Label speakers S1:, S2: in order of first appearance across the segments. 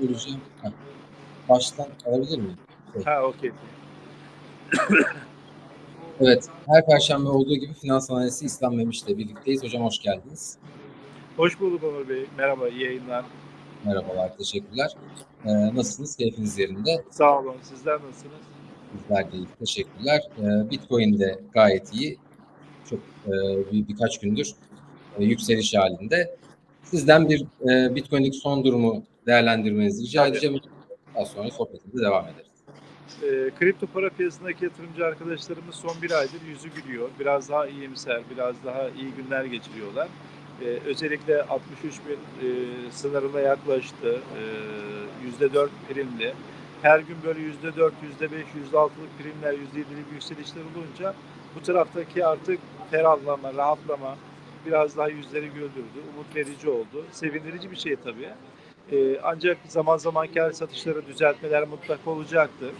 S1: Göreceğim. Ha. Baştan alabilir miyim?
S2: Ha okey.
S1: Evet. Her perşembe olduğu gibi finans analizi İslam Memiş'le birlikteyiz. Hocam hoş geldiniz.
S2: Hoş bulduk Onur Bey. Merhaba, iyi yayınlar.
S1: Merhabalar, teşekkürler. Ee, nasılsınız? Keyfiniz yerinde.
S2: Sağ olun. Sizler nasılsınız?
S1: Bizler de iyi. Teşekkürler. Ee, Bitcoin de gayet iyi. Çok e, bir, birkaç gündür e, yükseliş halinde. Sizden bir e, Bitcoin'deki son durumu değerlendirmenizi rica
S2: Tabii.
S1: edeceğim. Daha sonra sohbetimize devam ederiz.
S2: Ee, kripto para piyasasındaki yatırımcı arkadaşlarımız son bir aydır yüzü gülüyor. Biraz daha iyimser, biraz daha iyi günler geçiriyorlar. Ee, özellikle 63 bin e, sınırına yaklaştı. Ee, %4 primli. Her gün böyle %4, %5, %6'lık primler, %7'lik yükselişler olunca bu taraftaki artık ferahlama, rahatlama biraz daha yüzleri güldürdü. Umut verici oldu. Sevindirici bir şey tabii. Ee, ancak zaman zaman kar satışları düzeltmeler mutlaka olacaktır.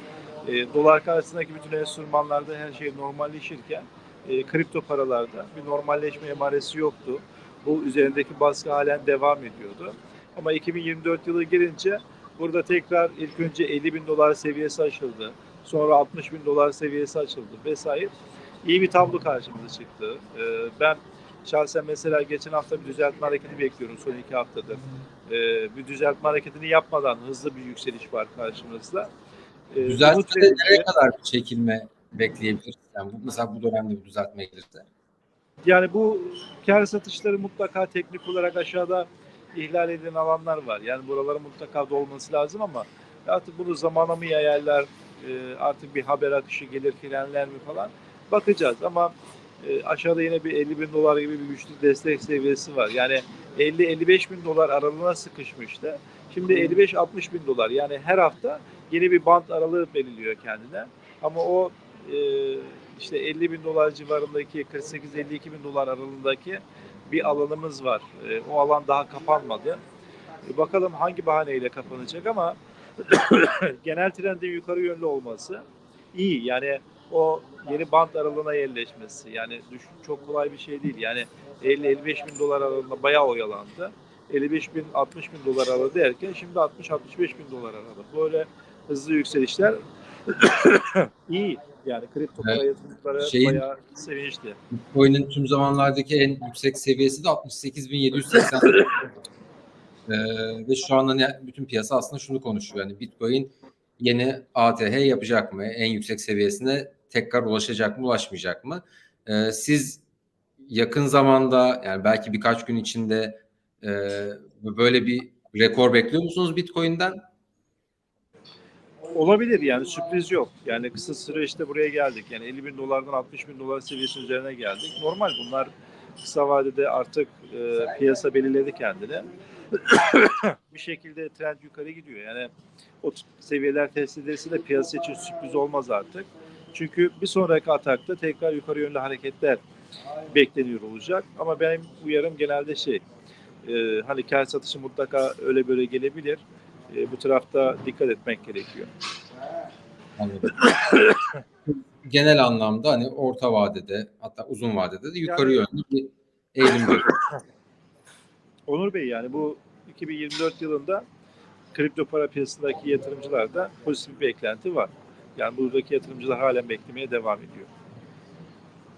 S2: E, dolar karşısındaki bütün enstrümanlarda her şey normalleşirken e, kripto paralarda bir normalleşme emaresi yoktu. Bu üzerindeki baskı halen devam ediyordu. Ama 2024 yılı gelince burada tekrar ilk önce 50 bin dolar seviyesi açıldı. Sonra 60 bin dolar seviyesi açıldı vesaire. İyi bir tablo karşımıza çıktı. E, ben şahsen mesela geçen hafta bir düzeltme hareketi bekliyorum son iki haftadır. E, bir düzeltme hareketini yapmadan hızlı bir yükseliş var karşımızda. E, umut
S1: Düzeltmede nereye kadar bir çekilme bekleyebiliriz? Yani bu, mesela bu dönemde bir düzeltme gelirse.
S2: Yani bu kar satışları mutlaka teknik olarak aşağıda ihlal edilen alanlar var. Yani buraların mutlaka dolması lazım ama artık bunu zamana mı yayarlar, e, artık bir haber akışı gelir, frenler mi falan bakacağız. Ama e, aşağıda yine bir 50 bin dolar gibi bir güçlü destek seviyesi var. Yani 50-55 bin dolar aralığına sıkışmıştı. Şimdi 55-60 bin dolar yani her hafta yeni bir bant aralığı belirliyor kendine. Ama o e, işte 50 bin dolar civarındaki 48-52 bin dolar aralığındaki bir alanımız var. E, o alan daha kapanmadı. E, bakalım hangi bahaneyle kapanacak ama genel trendin yukarı yönlü olması iyi. Yani o yeni bant aralığına yerleşmesi yani düşün çok kolay bir şey değil. Yani 50-55 bin dolar aralığında bayağı oyalandı. 55 bin 60 bin dolar aralığı derken şimdi 60-65 bin dolar aralığı. Böyle hızlı yükselişler iyi. Yani kripto para
S1: Evet.
S2: yatırımcılara
S1: Şeyin-
S2: bayağı sevinçli.
S1: Bitcoin'in tüm zamanlardaki en yüksek seviyesi de 68.780. ee, ve şu anda ne, bütün piyasa aslında şunu konuşuyor. Yani Bitcoin yeni ATH yapacak mı? En yüksek seviyesine tekrar ulaşacak mı, ulaşmayacak mı? Ee, siz yakın zamanda yani belki birkaç gün içinde e, böyle bir rekor bekliyor musunuz Bitcoin'den?
S2: Olabilir yani sürpriz yok. Yani kısa süreçte buraya geldik. Yani 50 bin dolardan 60 bin dolar seviyesinin üzerine geldik. Normal bunlar kısa vadede artık e, piyasa belirledi kendini. bir şekilde trend yukarı gidiyor. Yani o seviyeler test edilse de piyasa için sürpriz olmaz artık. Çünkü bir sonraki atakta tekrar yukarı yönlü hareketler bekleniyor olacak. Ama benim uyarım genelde şey, e, hani kar satışı mutlaka öyle böyle gelebilir. E, bu tarafta dikkat etmek gerekiyor.
S1: Anladım. Genel anlamda hani orta vadede hatta uzun vadede de yukarı
S2: Yani-
S1: yönlü bir eğilim görüyoruz.
S2: Onur Bey yani bu 2024 yılında kripto para piyasasındaki yatırımcılarda pozitif bir beklenti var. Yani buradaki yatırımcılar halen beklemeye devam ediyor.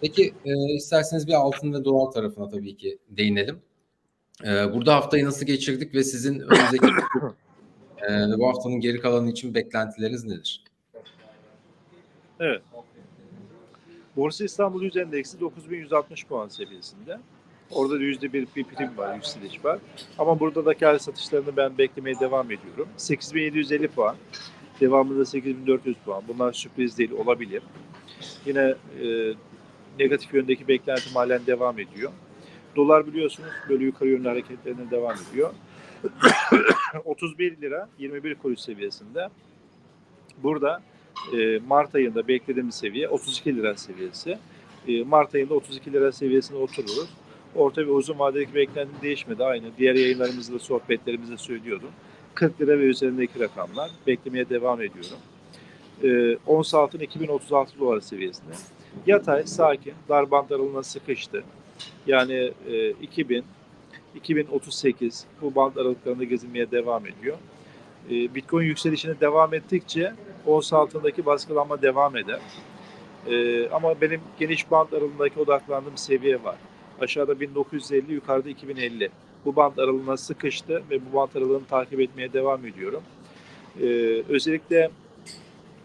S1: Peki e, isterseniz bir altın ve dolar tarafına tabii ki değinelim. E, burada haftayı nasıl geçirdik ve sizin önümüzdeki e, bu haftanın geri kalanı için beklentileriniz nedir?
S2: Evet. Borsa İstanbul Yüz Endeksi 9160 puan seviyesinde. Orada da yüzde bir, bir prim var, yükseliş var. Ama burada da kar satışlarını ben beklemeye devam ediyorum. 8750 puan. Devamında 8400 puan. Bunlar sürpriz değil, olabilir. Yine e, negatif yöndeki beklentim halen devam ediyor. Dolar biliyorsunuz böyle yukarı yönlü hareketlerine devam ediyor. 31 lira 21 kuruş seviyesinde. Burada e, Mart ayında beklediğimiz seviye 32 lira seviyesi. E, Mart ayında 32 lira seviyesine otururuz. Orta ve uzun vadedeki beklentim değişmedi. Aynı diğer yayınlarımızda, sohbetlerimizde söylüyordum. 40 lira ve üzerindeki rakamlar. Beklemeye devam ediyorum. E, ons altın 2036 dolar seviyesinde. Yatay, sakin, dar band aralığına sıkıştı. Yani e, 2000, 2038 bu band aralıklarında gezinmeye devam ediyor. E, Bitcoin yükselişine devam ettikçe ons altındaki baskılanma devam eder. E, ama benim geniş band aralığındaki odaklandığım seviye var. Aşağıda 1950, yukarıda 2050. Bu band aralığına sıkıştı ve bu band aralığını takip etmeye devam ediyorum. E, özellikle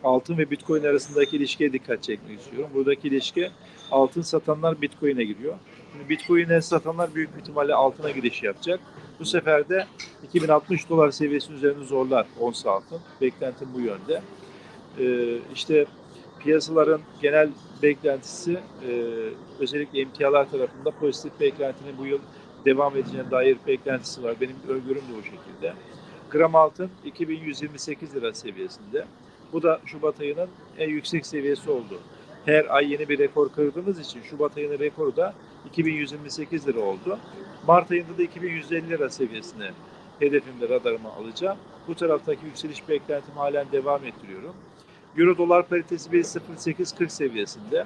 S2: altın ve bitcoin arasındaki ilişkiye dikkat çekmek istiyorum. Buradaki ilişki altın satanlar bitcoin'e giriyor. Şimdi bitcoin'e satanlar büyük ihtimalle altına giriş yapacak. Bu sefer de 2060 dolar seviyesinin üzerine zorlar ons altın. Beklentim bu yönde. Ee, işte piyasaların genel beklentisi e, özellikle emtialar tarafında pozitif beklentinin bu yıl devam edeceğine dair beklentisi var. Benim öngörüm de o şekilde. Gram altın 2128 lira seviyesinde. Bu da Şubat ayının en yüksek seviyesi oldu. Her ay yeni bir rekor kırdığımız için Şubat ayının rekoru da 2128 lira oldu. Mart ayında da 2150 lira seviyesine hedefimde radarıma alacağım. Bu taraftaki yükseliş beklentim halen devam ettiriyorum. Euro dolar paritesi 1.0840 seviyesinde.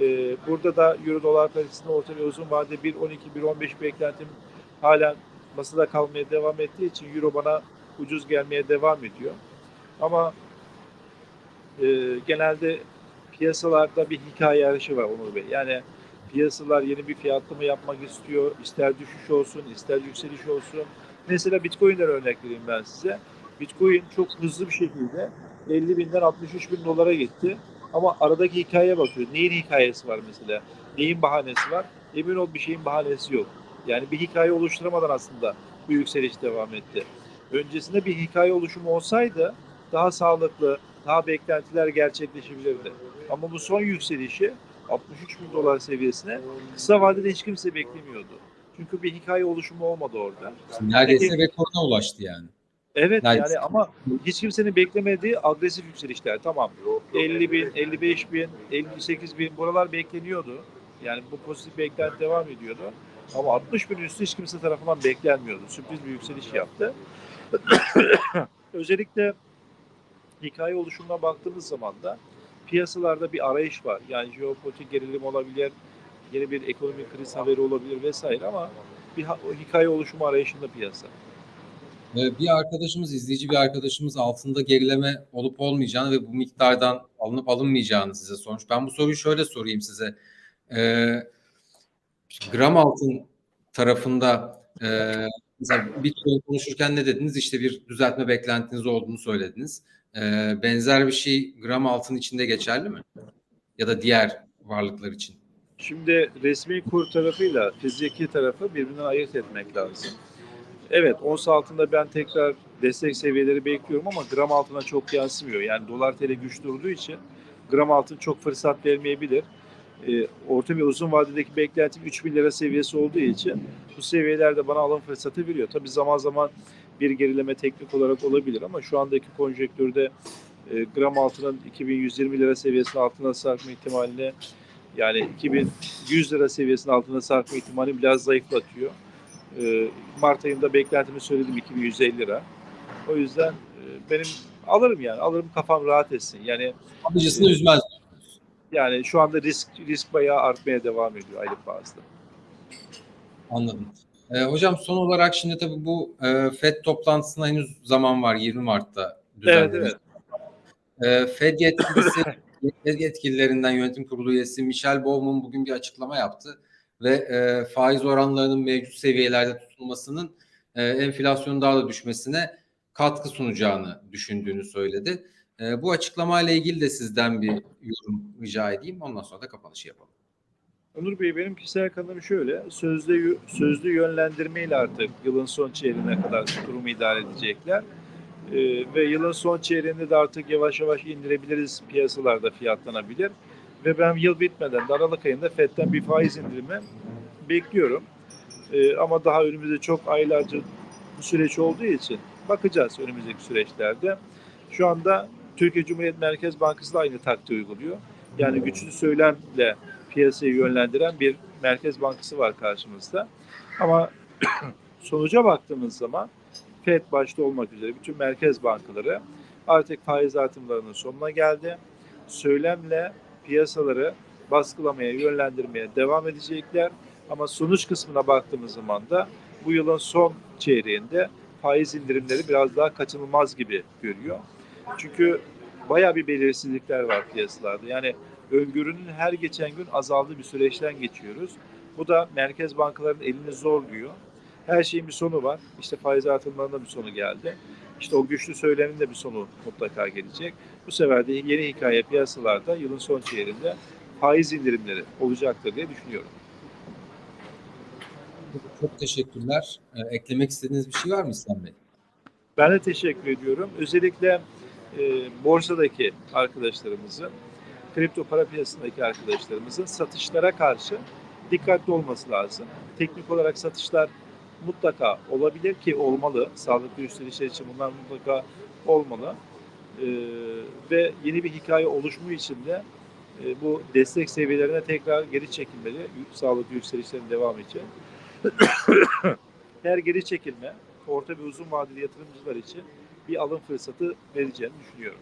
S2: Ee, burada da Euro dolar paritesinde orta ve uzun vadede 1.12-1.15 beklentim halen masada kalmaya devam ettiği için Euro bana ucuz gelmeye devam ediyor. Ama e, genelde piyasalarda bir hikaye yarışı var Onur Bey. Yani piyasalar yeni bir fiyatlama yapmak istiyor. İster düşüş olsun, ister yükseliş olsun. Mesela Bitcoin'den örnek vereyim ben size. Bitcoin çok hızlı bir şekilde 50 binden 63 bin dolara gitti. Ama aradaki hikayeye bakıyor. Neyin hikayesi var mesela? Neyin bahanesi var? Emin ol bir şeyin bahanesi yok. Yani bir hikaye oluşturamadan aslında bu yükseliş devam etti. Öncesinde bir hikaye oluşumu olsaydı daha sağlıklı, daha beklentiler gerçekleşebilirdi. Ama bu son yükselişi 63 bin dolar seviyesine kısa vadede hiç kimse beklemiyordu. Çünkü bir hikaye oluşumu olmadı orada.
S1: Neredeyse rekoruna ulaştı yani.
S2: Evet
S1: Neredeyse.
S2: yani ama hiç kimsenin beklemediği agresif yükselişler. Tamam 50 bin, 55 bin, 58 bin buralar bekleniyordu. Yani bu pozitif beklenti devam ediyordu. Ama 60 bin üstü hiç kimse tarafından beklenmiyordu. Sürpriz bir yükseliş yaptı. Özellikle hikaye oluşumuna baktığımız zaman da piyasalarda bir arayış var. Yani jeopolitik gerilim olabilir, yeni bir ekonomik kriz haberi olabilir vesaire ama bir hikaye oluşumu arayışında piyasa.
S1: Ee, Bir arkadaşımız, izleyici bir arkadaşımız altında gerileme olup olmayacağını ve bu miktardan alınıp alınmayacağını size sormuş. Ben bu soruyu şöyle sorayım size. Ee, gram altın tarafında e, mesela Bitcoin konuşurken ne dediniz? İşte bir düzeltme beklentiniz olduğunu söylediniz. Ee, benzer bir şey gram altın içinde geçerli mi? Ya da diğer varlıklar için.
S2: Şimdi resmi kur tarafıyla fiziki tarafı birbirinden ayırt etmek lazım. Evet ons altında ben tekrar destek seviyeleri bekliyorum ama gram altına çok yansımıyor. Yani dolar tl güç durduğu için gram altın çok fırsat vermeyebilir. Ee, orta ve uzun vadedeki beklentim 3 bin lira seviyesi olduğu için bu seviyelerde bana alım fırsatı veriyor. Tabii zaman zaman bir gerileme teknik olarak olabilir ama şu andaki konjektürde e, gram altının 2120 lira seviyesinin altına sarkma ihtimaline yani 2100 lira seviyesinin altına sarkma ihtimali biraz zayıflatıyor. Ee, Mart ayında beklentimi söyledim 2150 lira. O yüzden e, benim alırım yani alırım kafam rahat etsin. Yani
S1: Alıcısını üzmez.
S2: yani şu anda risk risk bayağı artmaya devam ediyor aylık bazda.
S1: Anladım. Ee, hocam son olarak şimdi tabii bu e, FED toplantısına henüz zaman var 20 Mart'ta
S2: Evet
S1: düzenlenecek.
S2: evet.
S1: Ee, FED yetkilisi, FED yetkililerinden yönetim kurulu üyesi Michel Bowman bugün bir açıklama yaptı ve e, faiz oranlarının mevcut seviyelerde tutulmasının e, enflasyonun daha da düşmesine katkı sunacağını düşündüğünü söyledi. E, bu açıklamayla ilgili de sizden bir yorum rica edeyim. Ondan sonra da kapanışı yapalım.
S2: Onur Bey benim kişisel kanım şöyle. Sözlü sözlü yönlendirmeyle artık yılın son çeyreğine kadar durumu idare edecekler. Ee, ve yılın son çeyreğinde de artık yavaş yavaş indirebiliriz piyasalarda fiyatlanabilir. Ve ben yıl bitmeden de Aralık ayında FED'den bir faiz indirimi bekliyorum. Ee, ama daha önümüzde çok aylarca bu süreç olduğu için bakacağız önümüzdeki süreçlerde. Şu anda Türkiye Cumhuriyet Merkez Bankası da aynı taktiği uyguluyor. Yani güçlü söylemle piyasayı yönlendiren bir merkez bankası var karşımızda. Ama sonuca baktığımız zaman FED başta olmak üzere bütün merkez bankaları artık faiz artımlarının sonuna geldi. Söylemle piyasaları baskılamaya, yönlendirmeye devam edecekler. Ama sonuç kısmına baktığımız zaman da bu yılın son çeyreğinde faiz indirimleri biraz daha kaçınılmaz gibi görüyor. Çünkü bayağı bir belirsizlikler var piyasalarda. Yani öngörünün her geçen gün azaldığı bir süreçten geçiyoruz. Bu da merkez bankalarının elini zorluyor. Her şeyin bir sonu var. İşte faiz artırımlarında bir sonu geldi. İşte o güçlü söylemin de bir sonu mutlaka gelecek. Bu sefer de yeni hikaye piyasalarda yılın son çeyreğinde faiz indirimleri olacaktır diye düşünüyorum.
S1: Çok teşekkürler. Ee, eklemek istediğiniz bir şey var mı İslam Bey?
S2: Ben de teşekkür ediyorum. Özellikle e, borsadaki arkadaşlarımızın, kripto para piyasasındaki arkadaşlarımızın satışlara karşı dikkatli olması lazım. Teknik olarak satışlar mutlaka olabilir ki olmalı. Sağlıklı yükselişler için bunlar mutlaka olmalı. E, ve yeni bir hikaye oluşmu için de e, bu destek seviyelerine tekrar geri çekilmeli. Sağlıklı yükselişlerin devamı için. Her geri çekilme orta ve uzun vadeli yatırımcılar için bir alım fırsatı vereceğini düşünüyorum.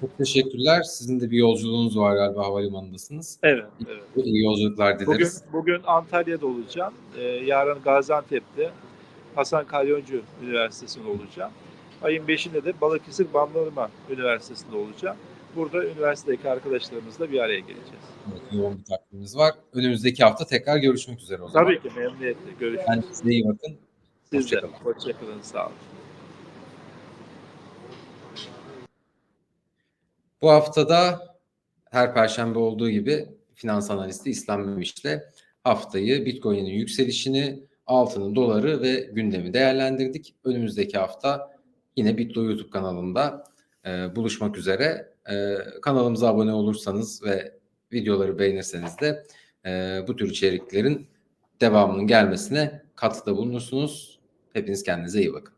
S1: Çok teşekkürler. Sizin de bir yolculuğunuz var galiba havalimanındasınız.
S2: Evet, evet.
S1: İyi yolculuklar
S2: Bugün
S1: dileriz.
S2: bugün Antalya'da olacağım. Ee, yarın Gaziantep'te Hasan Kalyoncu Üniversitesi'nde olacağım. Ayın 5'inde de Balıkesir Bandırma Üniversitesi'nde olacağım. Burada üniversitedeki arkadaşlarımızla bir araya geleceğiz.
S1: Evet, yoğun bir takvimimiz var. Önümüzdeki hafta tekrar görüşmek üzere o zaman.
S2: Tabii ki memnuniyetle. Görüşürüz.
S1: Kendinize iyi bakın.
S2: Siz de.
S1: hoşça kalın.
S2: Hoşçakalın. Sağ olun.
S1: Bu haftada her perşembe olduğu gibi finans analisti İslam Memiş'le haftayı Bitcoin'in yükselişini, altının doları ve gündemi değerlendirdik. Önümüzdeki hafta yine Bitdo YouTube kanalında e, buluşmak üzere. E, kanalımıza abone olursanız ve videoları beğenirseniz de e, bu tür içeriklerin devamının gelmesine katkıda bulunursunuz. Hepiniz kendinize iyi bakın.